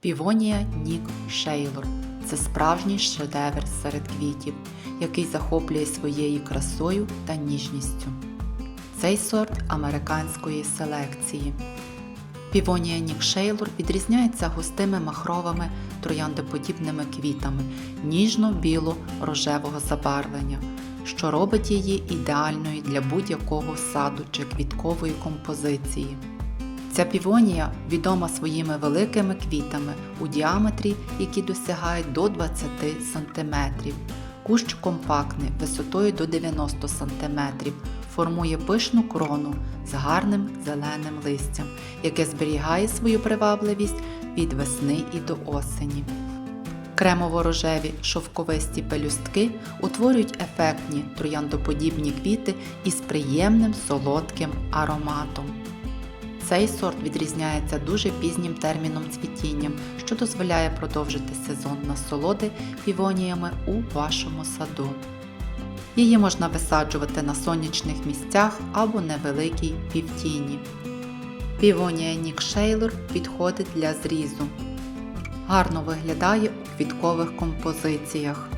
Півонія Нік Шейлор це справжній шедевр серед квітів, який захоплює своєю красою та ніжністю. Цей сорт американської селекції. Півонія Нік Шейлор відрізняється густими махровими трояндоподібними квітами ніжно-біло-рожевого забарвлення, що робить її ідеальною для будь-якого саду чи квіткової композиції. Ця півонія відома своїми великими квітами у діаметрі, які досягають до 20 см. Кущ компактний висотою до 90 см, формує пишну крону з гарним зеленим листям, яке зберігає свою привабливість від весни і до осені. Кремово-рожеві шовковисті пелюстки утворюють ефектні трояндоподібні квіти із приємним солодким ароматом. Цей сорт відрізняється дуже пізнім терміном цвітінням, що дозволяє продовжити сезон насолоди півоніями у вашому саду. Її можна висаджувати на сонячних місцях або невеликій півтіні. Півонія Нік Шейлор підходить для зрізу. Гарно виглядає у квіткових композиціях.